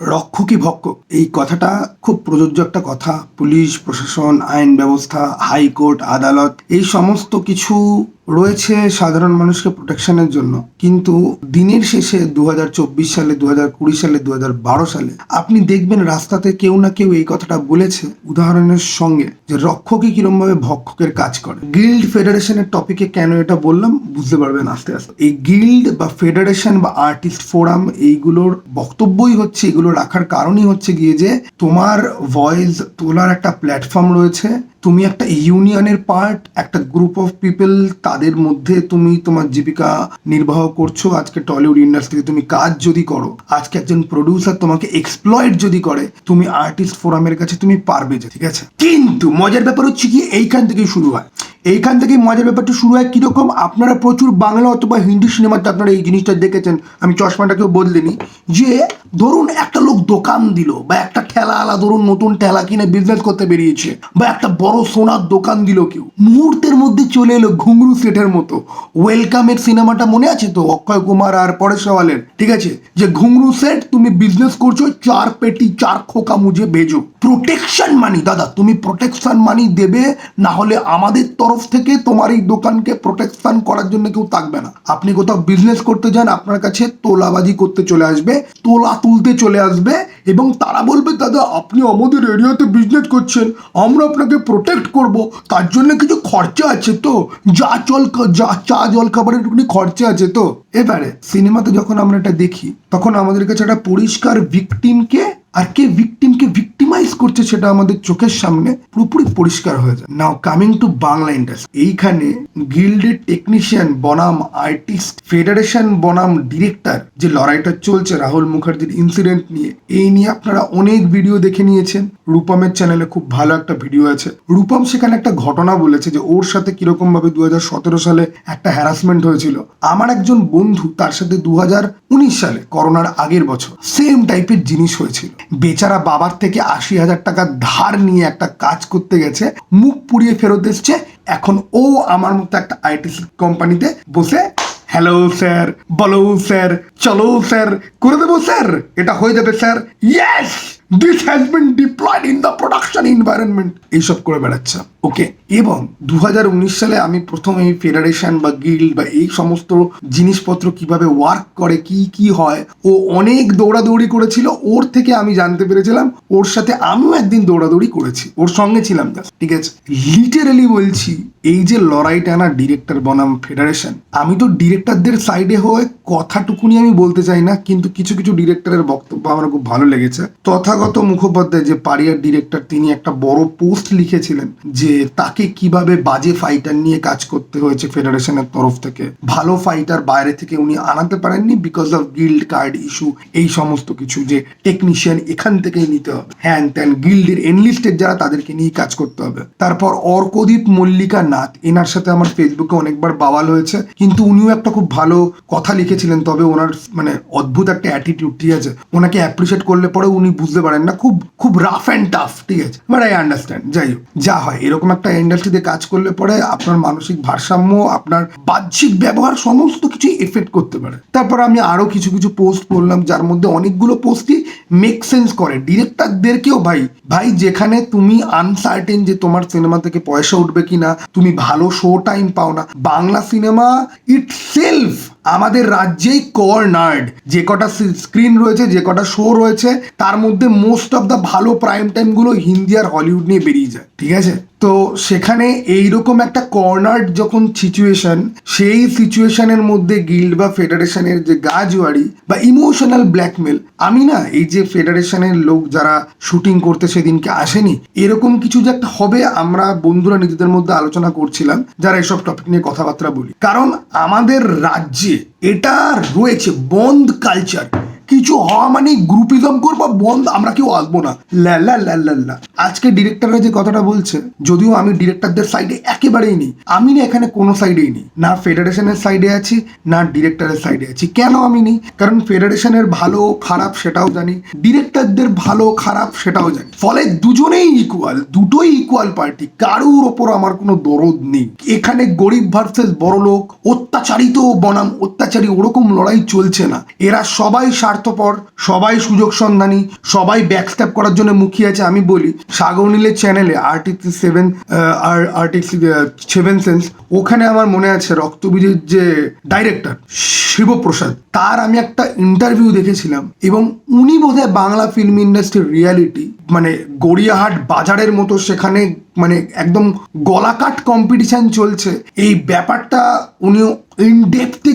রক্ষকই ভক্ষক। এই কথাটা খুব প্রযোজ্য একটা কথা। পুলিশ, প্রশাসন, আইন ব্যবস্থা, হাইকোর্ট, আদালত এই সমস্ত কিছু রয়েছে সাধারণ মানুষকে প্রোটেকশনের জন্য। কিন্তু দিনের শেষে দুহাজার চব্বিশ সালে, দুহাজার কুড়ি সালে, দুহাজার বারো সালে আপনি দেখবেন রাস্তাতে কেউ না কেউ এই কথাটা বলেছে উদাহরণের সঙ্গে যে রক্ষকই কিরম ভাবে ভক্ষকের কাজ করে। গিল্ড ফেডারেশনের টপিকে কেন এটা বললাম বুঝতে পারবেন আস্তে আস্তে। এই গিল্ড বা ফেডারেশন বা আর্টিস্ট ফোরাম এইগুলোর বক্তব্যই হচ্ছে, এগুলো রাখার কারণই হচ্ছে গিয়ে যে তোমার ভয়েস তোলার একটা প্ল্যাটফর্ম রয়েছে তুমি একটা ইউনিয়নের পার্ট একটা গ্রুপ অফ পিপল তাদের মধ্যে তুমি তোমার জীবিকা নির্বাহ করছ। আজকে টলিউড ইন্ডাস্ট্রিতে তুমি কাজ যদি করো, আজকে একজন প্রডিউসার তোমাকে এক্সপ্লয়েড যদি করে, তুমি আর্টিস্ট ফোরামের কাছে তুমি পারবে যে, ঠিক আছে? কিন্তু মজার ব্যাপার হচ্ছে কি, এইখান থেকেই শুরু হয়। এইখান থেকেই মজার ব্যাপারটা শুরু হয় কীরকম? আপনারা প্রচুর বাংলা অথবা হিন্দি সিনেমাতে আপনারা এই জিনিসটা দেখেছেন। আমি চশমাটাকেও বদলিনি। যে ধরুন একটা লোক দোকান দিল বা একটা ঠেলা আলা, ধরুন নতুন ঠেলা কিনে বিজনেস করতে বেরিয়েছে বা একটা বড় সোনার দোকান দিল কেউ। মুহূর্তের মধ্যে চলে এলো ঘুঙরু সেটের মতো। ওয়েলকামের সিনেমাটা মনে আছে তো? অক্ষয় কুমার আর পরেশ রাওয়ালের। ঠিক আছে? যে ঘুঙরু সেট তুমি বিজনেস করছ, চার পেটি, চার খোকা মুজে ভেজো। প্রোটেকশন মানি দাদা, তুমি প্রোটেকশন মানি দেবে, না হলে আমাদের তরফ থেকে তোমার এই দোকানকে প্রোটেকশন করার জন্য কেউ থাকবে না। আপনি কোথাও বিজনেস করতে যান, আপনার কাছে তোলাবাজি করতে চলে আসবে, তোলা তুলতে চলে আসবে এবং তারা বলবে, দাদা, আপনি আমাদের এরিয়াতে বিজনেস করছেন, আমরা আপনাকে প্রোটেক্ট করব। তার জন্য কিছু খরচা আছে তো। যা চল, যা, চা জল খাবারের একটুখানি খরচা আছে তো। এবারে সিনেমাতে যখন আমরা এটা দেখি, তখন আমাদের কাছে একটা পরিষ্কার ভিকটিমকে আর কে ভিকটিমকে ভিকটিমাইজ করছে সেটা আমাদের চোখের সামনে পুরোপুরি পরিষ্কার হয়ে যায়। Now coming to Bangla industry এইখানে গিল্ডের টেকনিশিয়ান বনাম আর্টিস্ট ফেডারেশন বনাম ডিরেক্টর যে লড়াইটা চলছে রাহুল মুখার্জির ইনসিডেন্ট নিয়ে, এই নিয়ে আপনারা অনেক ভিডিও দেখে নিয়েছেন। রূপমের চ্যানেলে খুব ভালো একটা ভিডিও আছে। রূপম সেখানে একটা ঘটনা বলেছে যে ওর সাথে কীরকম ভাবে দু হাজার সতেরো সালে একটা হ্যারাসমেন্ট হয়েছিল। আমার একজন বন্ধু, তার সাথে দু হাজার উনিশ সালে, করোনার আগের বছর সেম টাইপের জিনিস হয়েছিল। বেচারা বাবার থেকে আশি হাজার টাকা ধার নিয়ে একটা কাজ করতে গেছে, মুখ পুড়িয়ে ফেরত এসছে। এখন ও আমার মতো একটা আইটি কোম্পানিতে বসে হ্যালো স্যার বলো স্যার চলো স্যার করে দেবো স্যার এটা হয়ে যাবে sir yes this has been deployed in the production environment এইসব করে বেড়াচ্ছে। ওকে এবং দু হাজার উনিশ সালে আমি প্রথম এই ফেডারেশন বা গিল্ড বা এই সমস্ত জিনিসপত্র কীভাবে ওয়ার্ক করে, কি কি হয়, ও অনেক দৌড়াদৌড়ি করেছিল। ওর থেকে আমি জানতে পেরেছিলাম, ওর সাথে আমিও একদিন দৌড়াদৌড়ি করেছি। ওর সঙ্গে ছিলাম ঠিক আছে? লিটারালি বলছি, এই যে লড়াই টানা ডিরেক্টর বনাম ফেডারেশন আমি তো ডিরেক্টরদের সাইডে হয়ে কথাটুকুনি আমি বলতে চাই না, কিন্তু কিছু কিছু ডিরেক্টরের বক্তব্য আমার খুব ভালো লেগেছে। তথাগত মুখোপাধ্যায় যে পারিয়ার ডিরেক্টর তিনি একটা বড় পোস্ট লিখেছিলেন যে তাকে কীভাবে বাজে ফাইটার নিয়ে কাজ করতে হয়েছে ফেডারেশনের তরফ থেকে। ভালো ফাইটার বাইরে থেকে উনি আনাতে পারেননি because of guild card issue এই সমস্ত কিছু যে টেকনিশিয়ান এখান থেকেই নিতে হবে। হ্যান ত্যান গিল্ডের এনলিস্টেড যারা তাদেরকে নিয়ে কাজ করতে হবে। তারপর অর্কদীপ মল্লিকা নাথ এনার সাথে আমার ফেসবুকে অনেকবার বাওয়াল হয়েছে, কিন্তু উনিও একটা খুব ভালো কথা লিখেছিলেন, তবে ওনার মানে অদ্ভুত একটা অ্যাটিটিউড ঠিক আছে? ওনাকে অ্যাপ্রিসিয়েট করলে পরে উনি বুঝতে পারেন না, খুব খুব রাফ অ্যান্ড টাফ ঠিক আছে? বাট আই আন্ডারস্ট্যান্ড যাই হোক, যা হয়, এরকম একটা ইন্ডাস্ট্রিতে কাজ করলে পরে আপনার মানসিক ভারসাম্য, আপনার বাহ্যিক ব্যবহার সমস্ত কিছু এফেক্ট করতে পারে। তারপর আমি আরও কিছু কিছু পোস্ট করলাম যার মধ্যে অনেকগুলো পোস্টই মেক সেন্স করে। ডিরেক্টরদেরকেও ভাই ভাই যেখানে তুমি আনসার্টেন যে তোমার সিনেমা থেকে পয়সা উঠবে কিনা, তুমি ভালো শো টাইম পাও না, বাংলা সিনেমা ইট সেলফ আমাদের রাজ্যেই কর্নার্ড যে কটা স্ক্রিন রয়েছে, যে কটা শো রয়েছে, তার মধ্যে মোস্ট অফ দ্য ভালো প্রাইম টাইমগুলো হিন্দি আর হলিউড নিয়ে বেরিয়ে যায়। ঠিক আছে? তো সেখানে এইরকম একটা কর্নার যখন সিচুয়েশন সেই সিচুয়েশনের মধ্যে গিল্ড বা ফেডারেশনের যে গাজওয়ারি বা ইমোশনাল ব্ল্যাকমেল আমি না এই যে ফেডারেশনের লোক যারা শুটিং করতে সেদিনকে আসেনি, এরকম কিছু যে একটা হবে আমরা বন্ধুরা নিজেদের মধ্যে আলোচনা করছিলাম, যারা এসব টপিক নিয়ে কথাবার্তা বলি। কারণ আমাদের রাজ্যে এটা রয়েছে বন্ধ কালচার কিছু হওয়া মানে গ্রুপিজম করব, বন্ধ, আমরা কেউ আসব না। আজকে ডিরেক্টররা যে কথাটা বলছে, যদিও আমি ডিরেক্টরদের সাইডে একেবারেই নেই, আমি না এখানে কোনো সাইডেই নেই। না ফেডারেশনের সাইডে আছি, না ডিরেক্টরের সাইডে আছি। কেন আমি নেই? কারণ ফেডারেশনের ভালো খারাপ সেটাও জানি ডিরেক্টরদের ভালো খারাপ সেটাও জানি। ফলে দুজনেই ইকুয়াল দুটোই ইকুয়াল পার্টি কারুর ওপর আমার কোনো দরদ নেই। এখানে গরিব ভার্সেস বড় লোক অত্যাচারিত বনাম, অত্যাচারী ওরকম লড়াই চলছে না। এরা সবাই স্বার্থ স্বার্থপর, সবাই সুযোগ সন্ধানী, সবাই ব্যাকস্ট্যাপ করার জন্য মুখিয়ে আছে, আমি বলি। সাগরনীলের চ্যানেলে আর্টিক্স সেভেন আর আর্টিক্স সেভেন সেন্স ওখানে আমার মনে আছে রক্তবীজের যে ডাইরেক্টর শিবপ্রসাদ, তার আমি একটা ইন্টারভিউ দেখেছিলাম এবং উনি বোধহয় বাংলা ফিল্ম ইন্ডাস্ট্রির রিয়ালিটি মানে গড়িয়াহাট বাজারের মতো সেখানে মানে একদম গলাকাট কম্পিটিশন চলছে। এই ব্যাপারটা উনি ইন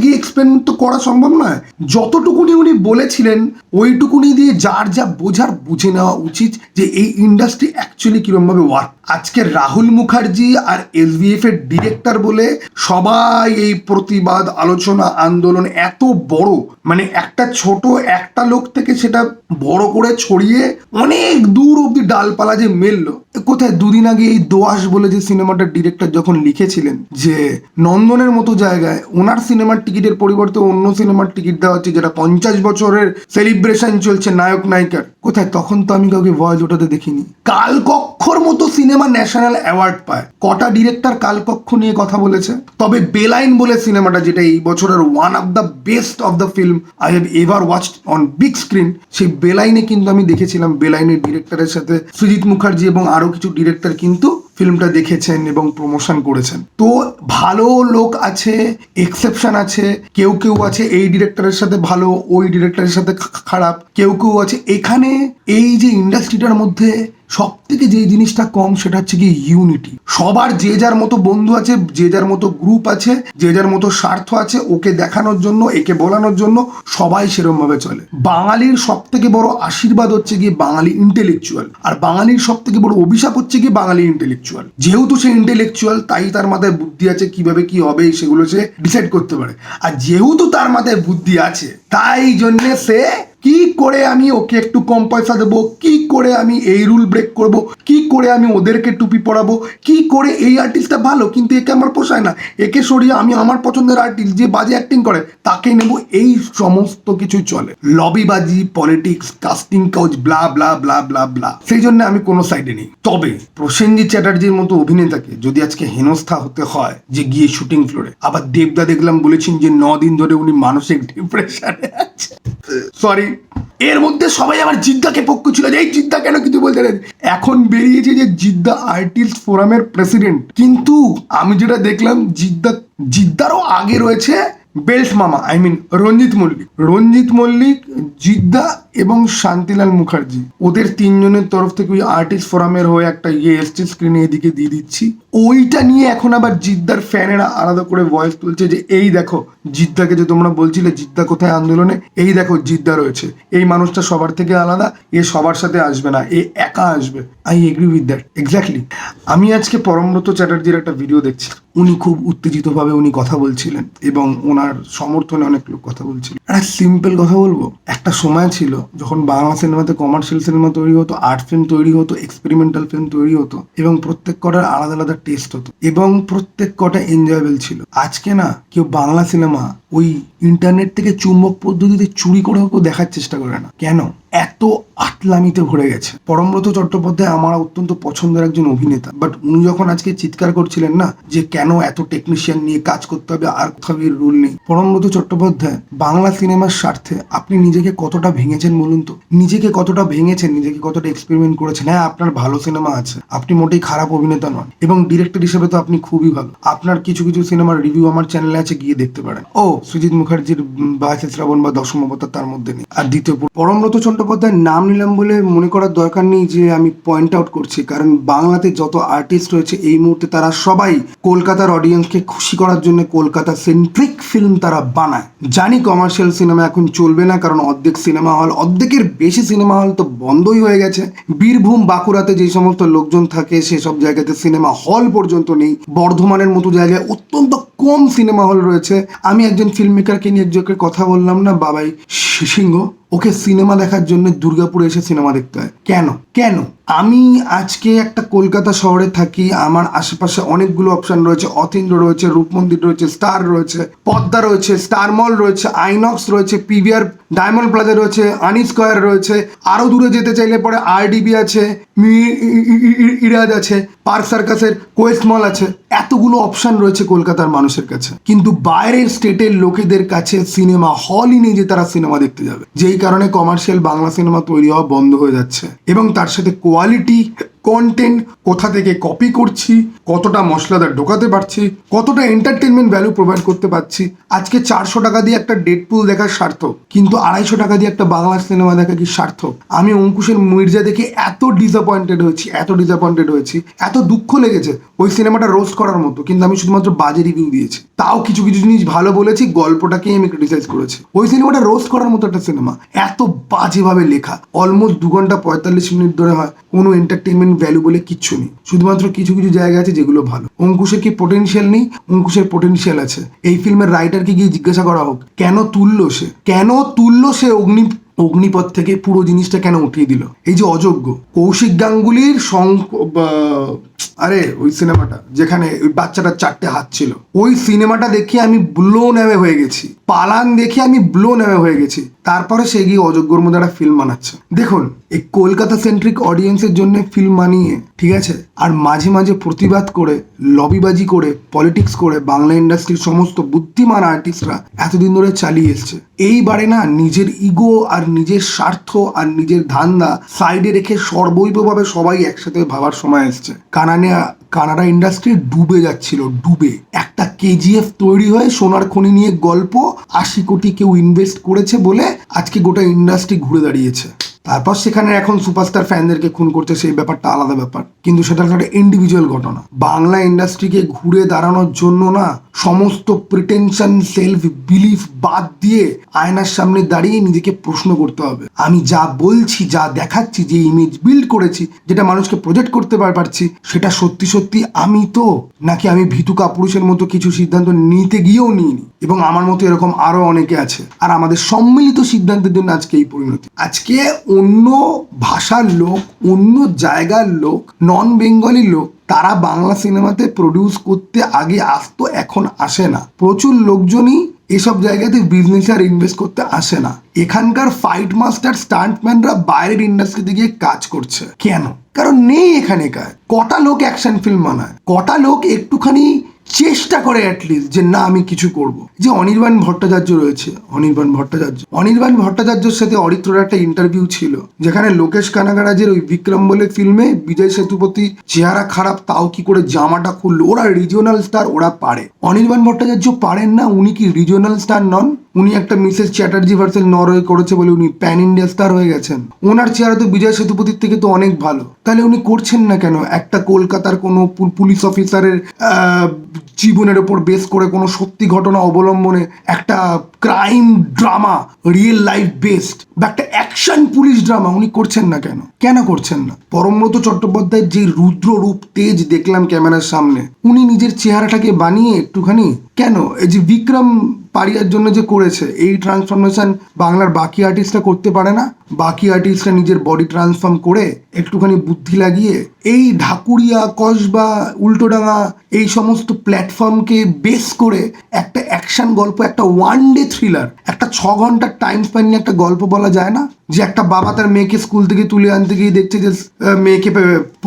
গিয়ে এক্সপ্লেন তো করা সম্ভব নয়। যতটুকুনি উনি বলেছিলেন, ওইটুকুনি দিয়ে যার যা বোঝার বুঝে নেওয়া উচিত যে এই ইন্ডাস্ট্রি অ্যাকচুয়ালি কিরমভাবে ওয়ার্ক আজকে রাহুল মুখার্জি আর এসবিএফ এর ডিরেক্টর বলে সবাই এই প্রতিবাদ, আলোচনা, আন্দোলন এত বড়। মানে একটা ছোট একটা লোক থেকে সেটা বড় করে ছড়িয়ে অনেক দূর অব্দি ডালপালা যে মেললো। কোথায় দুদিন আগে এই দোয়াস বলে যে সিনেমাটার ডিরেক্টর যখন লিখেছিলেন যে নন্দনের মতো জায়গায় ওনার সিনেমার টিকিটের পরিবর্তে অন্য সিনেমার টিকিট দেওয়া হচ্ছে, যেটা পঞ্চাশ বছরের সেলিব্রেশন চলছে নায়ক নায়িকার। কোথায়? তখন তো আমি কাউকে ভয়েস ওঠাতে দেখিনি। কালকক্ষর মতো সিনেমা ন্যাশনাল অ্যাওয়ার্ড পায়। কটা ডিরেক্টর কালকক্ষ নিয়ে কথা বলেছে? তবে বেলাইন বলে সিনেমাটা, যেটা এই বছরের one of the best of the film I have ever watch on big screen সেই বেলাইনে কিন্তু আমি দেখেছিলাম। বেলাইনের ডিরেক্টরের সাথে সুজিত মুখার্জি এবং আরও কিছু ডিরেক্টর কিন্তু ফিল্মটা দেখেছেন এবং প্রমোশন করেছেন। তো ভালো লোক আছে এক্সেপশন আছে, কেউ কেউ আছে এই ডিরেক্টরের সাথে ভালো, ওই ডিরেক্টরের সাথে খারাপ কেউ কেউ আছে। এখানে এই যে ইন্ডাস্ট্রিটার মধ্যে সব থেকে যে জিনিসটা কম সেটা হচ্ছে কি ইউনিটি সবার যে যার মতো বন্ধু আছে, যে যার মতো গ্রুপ আছে, যে যার মতো স্বার্থ আছে, ওকে দেখানোর জন্য, একে বলানোর জন্য সবাই সেরম ভাবে চলে। বাঙালির সব থেকে বড় আশীর্বাদ হচ্ছে গিয়ে বাঙালি ইন্টেলেকচুয়াল আর বাঙালির সব থেকে বড় অভিশাপ হচ্ছে গিয়ে বাঙালি ইন্টেলেকচুয়াল যেহেতু সে ইন্টেলেকচুয়াল তাই তার মাথায় বুদ্ধি আছে, কীভাবে কি হবে, সেগুলো সে ডিসাইড করতে পারে। আর যেহেতু তার মাথায় বুদ্ধি আছে, তাই জন্যে সে কি করে আমি ওকে একটু কম পয়সা দেবো? কি করে আমি এই রুল ব্রেক করব? কি করে আমি ওদেরকে টুপি পরাবো? কি করে এই আর্টিস্টটা ভালো কিন্তু একে আমার পোষায় না। একে সরিয়ে আমি আমার পছন্দের আর্টিস্ট যে বাজে অ্যাক্টিং করে, তাকে নেব। এই সমস্ত কিছু চলে। লবিবাজি politics casting couch blah blah blah blah blah সেই জন্য আমি কোনো সাইডে নেই। তবে প্রসেনজিৎ চ্যাটার্জির মতো অভিনেতাকে যদি আজকে হেনস্থা হতে হয় যে গিয়ে শুটিং ফ্লোরে আবার দেবদা দেখলাম বলেছেন যে ন দিন ধরে উনি মানসিক ডিপ্রেশনে আছে। সরি এর মধ্যে সবাই আবার জিদ্দাকে পক্ষ ছিল যে, এই জিদ্দা কেন কিছু বলতে পারেন এখন বেরিয়েছে যে জিদ্দা আর্টিস্ট ফোরামের প্রেসিডেন্ট। কিন্তু আমি যেটা দেখলাম, জিদ্দা, জিদ্দারও আগে রয়েছে বেল্ট মামা আই মিন রঞ্জিত মল্লিক। রঞ্জিত মল্লিক, জিদ্দা এবং শান্তিলাল মুখার্জি। ওদের তিনজনের তরফ থেকে ওই আর্টিস্ট ফোরামের হয়ে একটা ইয়ে এসছে স্ক্রিনে এদিকে দিয়ে দিচ্ছি। ওইটা নিয়ে এখন আবার জিদ্দার ফ্যানেরা আলাদা করে ভয়েস তুলছে যে, এই দেখো, জিদ্দাকে যে তোমরা বলছিলে, জিদ্দা কোথায় আন্দোলনে? এই দেখো, জিদ্দা রয়েছে। এই মানুষটা সবার থেকে আলাদা, এ সবার সাথে আসবে না, এ একা আসবে। I agree with that exactly আমি আজকে পরমব্রত চ্যাটার্জির একটা ভিডিও দেখছি। উনি খুব উত্তেজিতভাবে উনি কথা বলছিলেন এবং ওনার সমর্থনে অনেক লোক কথা বলছিল। একটা সিম্পল কথা বলব, একটা সময় ছিল যখন বাংলা সিনেমাতে কমার্শিয়াল সিনেমা তৈরি হতো আর্ট ফিল্ম তৈরি হতো এক্সপেরিমেন্টাল ফিল্ম তৈরি হতো, এবং প্রত্যেক কটার আলাদা আলাদা টেস্ট হতো, এবং প্রত্যেক কটা এনজয়েবল ছিল। আজকে না, কেউ বাংলা সিনেমা ওই ইন্টারনেট থেকে চুম্বক পদ্ধতিতে চুরি করে কেউ দেখার চেষ্টা করে না। কেন? এত আটলামিতে ভরে গেছে। পরমব্রত চট্টোপাধ্যায় আমার অত্যন্ত পছন্দের একজন অভিনেতা। বাট উনি যখন আজকে চিৎকার করছিলেন না, যে কেন এত টেকনিশিয়ান নিয়ে কাজ করতে হবে, আর কোথাও রুল নেই। পরমব্রত চট্টোপাধ্যায়, বাংলা সিনেমার স্বার্থে আপনি নিজেকে কতটা ভেঙেছেন বলুন তো? নিজেকে কতটা ভেঙেছেন, নিজেকে কতটা এক্সপেরিমেন্ট করেছেন? হ্যাঁ আপনার ভালো সিনেমা আছে। আপনি মোটেই খারাপ অভিনেতা নন। এবং ডিরেক্টর হিসেবে তো আপনি খুবই ভালো। আপনার কিছু কিছু সিনেমার রিভিউ আমার চ্যানেলে আছে, গিয়ে দেখতে পারেন। ও, সুজিত মুখার্জির বাসে শ্রাবণ বা দশম অবতার তার মধ্যে নেই। আর দ্বিতীয় পরমব্রত চট্টোপাধ্যায়ের নাম নিলাম বলে মনে করার দরকার নেই যে আমি পয়েন্ট আউট করছি, কারণ বাংলাতে যত আর্টিস্ট রয়েছে এই মুহূর্তে তারা সবাই কলকাতার অডিয়েন্সকে খুশি করার জন্য কলকাতা সেন্ট্রিক ফিল্ম তারা বানায়। জানি কমার্শিয়াল সিনেমা এখন চলবে না, কারণ অর্ধেক সিনেমা হল অর্ধেকের বেশি সিনেমা হল তো বন্ধই হয়ে গেছে। বীরভূম, বাঁকুড়াতে যে সমস্ত লোকজন থাকে, সেসব জায়গাতে সিনেমা হল পর্যন্ত নেই। বর্ধমানের মতো জায়গায় অত্যন্ত কম সিনেমা হল রয়েছে। আমি একজন ফিল্ম মেকারকে নিয়ে একজনকে কথা বললাম না, বাবাই সিংহ ওকে সিনেমা দেখার জন্য দুর্গাপুরে এসে সিনেমা দেখতে হয়। কেন? কেন? আমি আজকে একটা কলকাতা শহরে থাকি, আমার আশেপাশে অনেকগুলো অপশন রয়েছে, অতীন্দ্র রয়েছে, রূপমন্দির রয়েছে, স্টার রয়েছে, পদ্মা রয়েছে, স্টার মল রয়েছে, আইনক্স রয়েছে, পিভিআর, ডায়মন্ড প্লাজা রয়েছে আনি স্কোয়ার রয়েছে, আরও দূরে যেতে চাইলে পরে আরডিবি আছে ইরাজ আছে, পার্ক সার্কাসের কোয়েস্ট মল আছে, এতগুলো অপশন রয়েছে কলকাতার মানুষের কাছে। কিন্তু বাইরের স্টেটের লোকেদের কাছে সিনেমা হলই নেই যে তারা সিনেমা দেখতে যাবে। যেই কারণে কমার্শিয়াল বাংলা সিনেমা তৈরি হওয়া বন্ধ হয়ে যাচ্ছে। এবং তার সাথে quality কন্টেন্ট কোথা থেকে কপি করছি, কতটা মশলাদার ঢোকাতে পারছি, কতটা এন্টারটেনমেন্ট ভ্যালু প্রোভাইড করতে পারছি। আজকে চারশো টাকা দিয়ে একটা ডেডপুল দেখার সার্থক, কিন্তু আড়াইশো টাকা দিয়ে একটা বাংলা সিনেমা দেখা কি সার্থক? আমি অঙ্কুশের মির্জা দেখে এত ডিসঅ্যাপয়েন্টেড হয়েছি, এত ডিসঅ্যাপয়েন্টেড হয়েছি, এত দুঃখ লেগেছে ওই সিনেমাটা রোস্ট করার মতো, কিন্তু আমি শুধুমাত্র বাজে রিভিউ দিয়েছি। তাও কিছু কিছু জিনিস ভালো বলেছি, গল্পটাকেই আমি ক্রিটিসাইজ করেছি। ওই সিনেমাটা রোস্ট করার মতো একটা সিনেমা এত বাজেভাবে লেখা অলমোস্ট দু ঘণ্টা পঁয়তাল্লিশ মিনিট ধরে হয়, কোনো এন্টারটেনমেন্ট ভ্যালু বলে কিচ্ছু নেই। শুধুমাত্র কিছু কিছু জায়গা আছে যেগুলো ভালো। অঙ্কুশের কি পোটেনশিয়াল নেই? অঙ্কুশের পোটেনশিয়াল আছে। এই ফিল্মের রাইটারকে গিয়ে জিজ্ঞাসা করা হোক, কেন তুললো সে? কেন তুললো সে অগ্নি, অগ্নিপথ থেকে পুরো জিনিসটা কেন উঠিয়ে দিল? এই যে অযোগ্য। কৌশিক গাঙ্গুলির বা- আরে, ওই সিনেমাটা যেখানে ওই বাচ্চাটার চারটে হাত ছিল। ওই সিনেমাটা দেখে আমি ব্লো নেমে হয়ে গেছি। পালান দেখে আমি ব্লো নেমে হয়ে গেছি। তারপরে সে গিয়ে অযোগ্যর মধ্যে একটা ফিল্ম বানাচ্ছে। দেখুন, এই কলকাতা সেন্ট্রিক অডিয়েন্সের জন্য ফিল্ম বানিয়ে, ঠিক আছে? আর মাঝে মাঝে প্রতিবাদ করে লবিবাজি করে পলিটিক্স করে বাংলা ইন্ডাস্ট্রির সমস্ত বুদ্ধিমান আর্টিস্টরা এতদিন ধরে চালিয়ে এসছে। এইবারে না নিজের ইগো আর নিজের স্বার্থ আর নিজের ধান্দা সাইডে রেখে সর্বৈবভাবে সবাই একসাথে ভাবার সময় এসছে। কানানে কানাডা ইন্ডাস্ট্রি ডুবে যাচ্ছিল, ডুবে। একটা কেজিএফ তৈরি হয়ে সোনার খনি নিয়ে গল্প, আশি কোটি কেউ ইনভেস্ট করেছে বলে আজকে গোটা ইন্ডাস্ট্রি ঘুরে দাঁড়িয়েছে। তারপর সেখানে এখন সুপারস্টার ফ্যানদেরকে খুন করতে সেই ব্যাপারটা আলাদা ব্যাপার। কিন্তু সেটা একটা ইন্ডিভিজুয়াল ঘটনা। বাংলা ইন্ডাস্ট্রিকে ঘুরে দাঁড়ানোর জন্য না সমস্ত প্রিটেনশন সেলফ বিলিফ বাদ দিয়ে আয়নার সামনে দাঁড়িয়ে নিজেকে প্রশ্ন করতে হবে। আমি যা বলছি, যা দেখাচ্ছি, যে ইমেজ বিল্ড করেছি, যেটা মানুষকে প্রজেক্ট করতে পারছি, সেটা সত্যি সত্যি আমি তো, নাকি আমি ভীতু কাপুরুষের মতো কিছু সিদ্ধান্ত নিতে গিয়েও নিইনি? এবং আমার মতো এরকম আরও অনেকে আছে। আর আমাদের সম্মিলিত সিদ্ধান্তের জন্য আজকে এই পরিণতি। আজকে অন্য ভাষার লোক, অন্য জায়গার লোক নন বেঙ্গলি লোক, তারা বাংলা সিনেমাতে প্রডিউস করতে আগে আসতো, এখন আসে না। প্রচুর লোকজনই এসব জায়গাতে বিজনেস আর ইনভেস্ট করতে আসে না। এখানকার ফাইট মাস্টার স্টান্টম্যানরা বাইরের ইন্ডাস্ট্রিতে গিয়ে কাজ করছে। কেন? কারণ নেই এখানে কাজ কটা লোক অ্যাকশন ফিল্ম বানায়। কটা লোক একটুখানি চেষ্টা করে অ্যাটলিস্ট যে না, আমি কিছু করব। যে অনির্বাণ ভট্টাচার্য রয়েছে, অনির্বাণ ভট্টাচার্য। অনির্বাণ ভট্টাচার্যর সাথে অরিত্রর একটা ইন্টারভিউ ছিল, যেখানে লোকেশ কানাগারাজের ওই বিক্রম বলে ফিল্মে বিজয় সেতুপতি চেহারা খারাপ, তাও কি করে জামাটা খুললো? ওরা রিজিওনাল স্টার ওরা পারে। অনির্বাণ ভট্টাচার্য পারেন না, উনি কি রিজিওনাল স্টার নন? উনি একটা মিসেস চ্যাটার্জি ভার্সেস নরওয়ে করেছে বলে উনি প্যান ইন্ডিয়া স্টার হয়ে গেছেন। ওনার চেহারা তো বিজয় সেতুপতির থেকে তো অনেক ভালো। তাহলে উনি করছেন না কেন? একটা কলকাতার কোনো পুলিশ অফিসারের জীবনের ওপর বেস করে কোনো সত্যি ঘটনা অবলম্বনে একটা crime drama, real life based, বা একটা অ্যাকশন পুলিশ ড্রামা উনি করছেন না কেন? কেন করছেন না? পরমব্রত চট্টোপাধ্যায়ের যে রুদ্র রূপ তেজ দেখলাম ক্যামেরার সামনে, উনি নিজের চেহারাটাকে বানিয়ে একটুখানি, কেন? এই যে বিক্রম পারিয়ার জন্য যে করেছে, এই ট্রান্সফরমেশন বাংলার বাকি আর্টিস্টরা করতে পারে না। বাকি আর্টিস্টরা নিজের বডি ট্রান্সফর্ম করে একটুখানি বুদ্ধি লাগিয়ে এই ঢাকুরিয়া, কসবা উল্টোডাঙা এই সমস্ত প্ল্যাটফর্মকে বেস করে একটা অ্যাকশন গল্প, একটা ওয়ান ডে থ্রিলার একটা ছ ঘণ্টার টাইম স্প্যান নিয়ে একটা গল্প বলা যায় না? যে একটা বাবা তার মেয়েকে স্কুল থেকে তুলে আনতে গিয়ে দেখছে যে মেয়েকে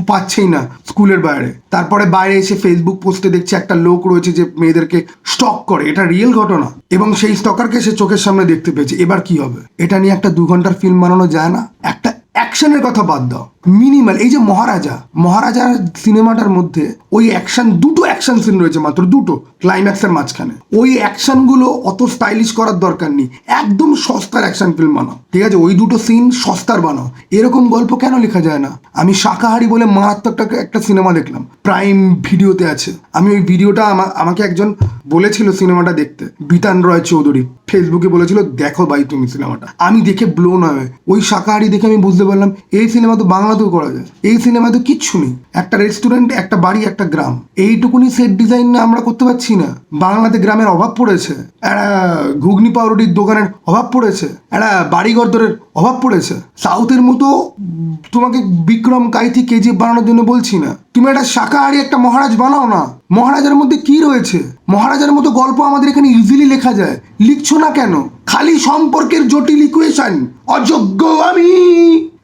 পাচ্ছেই না স্কুলের বাইরে। তারপরে বাইরে এসে ফেসবুক পোস্টে দেখছে একটা লোক রয়েছে যে মেয়েদেরকে স্টক করে। এটা রিয়েল ঘটনা। এবং সেই স্টকারকে সে চোখের সামনে দেখতে পেয়েছে। এবার কি হবে? এটা নিয়ে একটা দু ঘণ্টার ফিল্ম বানানো যায় না। একটা অ্যাকশনের কথা বাদ দাও। মিনিমাল এই যে মহারাজা, মহারাজার সিনেমাটার মধ্যে ওই অ্যাকশন দুটো অ্যাকশন সিন রয়েছে মাত্র, দুটো ক্লাইম্যাক্সের মাঝখানে। ওই অ্যাকশনগুলো অত স্টাইলিশ করার দরকার নেই, একদম সস্তার অ্যাকশন ফিল্ম বানাও, ঠিক আছে? ওই দুটো সিন সস্তার বানাও। এরকম গল্প কেন লেখা যায় না? আমি শাকাহারি বলে মারাত্মক একটা- সিনেমা দেখলাম প্রাইম ভিডিওতে আছে। আমি ওই ভিডিওটা আমা- আমাকে একজন বলেছিল সিনেমাটা দেখতে, বিতান রয় চৌধুরী ফেসবুকে বলেছিল, দেখো ভাই তুমি সিনেমাটা আমি দেখে ব্লো নয় ওই শাকাহারি দেখে আমি বুঝতে পারলাম, এই সিনেমা তো বাংলাতেও করা যায়। এই সিনেমা তো কিচ্ছু নেই। একটা রেস্টুরেন্ট একটা বাড়ি, একটা গ্রাম। এইটুকুনি সেট ডিজাইন না আমরা করতে পারছি না। বাংলাতে গ্রামের অভাব পড়েছে। একটা ঘুগনি পাউরুটির দোকানের অভাব পড়েছে। একটা বাড়িঘর দরের অভাব পড়েছে। সাউথের মতো তোমাকে বিক্রম কাইথি কেজি বানানোর জন্য বলছি না। তুমি একটা শাকাহারি একটা মহারাজ বানাও না। মহারাজার মধ্যে কি রয়েছে? মহারাজার মতো গল্প আমাদের এখানে ইজিলি লেখা যায়। লিখছো না কেন? খালি সম্পর্কের জটিল ইকুয়েশন অযোগ্য আমি!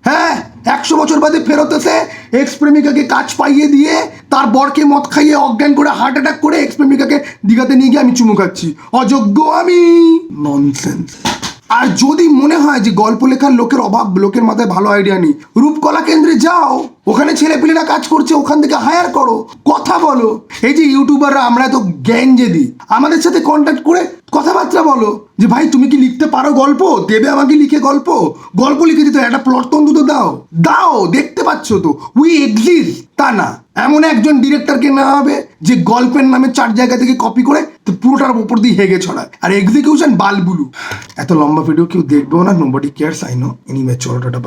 হ্যাঁ? একশো বছর বাদে ফেরত এসে এক্স প্রেমিকাকে কাজ পাইয়ে দিয়ে তার বরকে মদ খাইয়ে অজ্ঞান করে হার্ট অ্যাটাক করে এক্স প্রেমিকাকে দীঘাতে নিয়ে গিয়ে আমি চুমু খাচ্ছি। অযোগ্য আমি। ননসেন্স আর যদি মনে হয় যে গল্প লেখার লোকের অভাব, লোকের মাথায় ভালো আইডিয়া নেই, রূপকলা কেন্দ্রে যাও, ওখানে ছেলেপিলেরা কাজ করছে, ওখান থেকে হায়ার করো, কথা বলো। এই যে ইউটিউবাররা আমরা তো জ্ঞান যে দিই। আমাদের সাথে কন্ট্যাক্ট করে কথাবার্তা বলো, যে ভাই, তুমি কি লিখতে পারো গল্প? দেবে আমাকে লিখে গল্প? গল্প লিখে দিতে একটা প্লট তন্তু তো দাও। দাও, দেখতে পাচ্ছ তো উই এক্সিস্ট তা না। এমন একজন ডিরেক্টরকে নেওয়া হবে যে গল্পের নামে চার জায়গা থেকে কপি করে পুরোটার উপর দিয়ে হেগে ছড়ায়। আর এক্সিকিউশন বালবুলু। এত লম্বা ভিডিও কেউ দেখবেও না nobody cares I know anime চলো, টাটা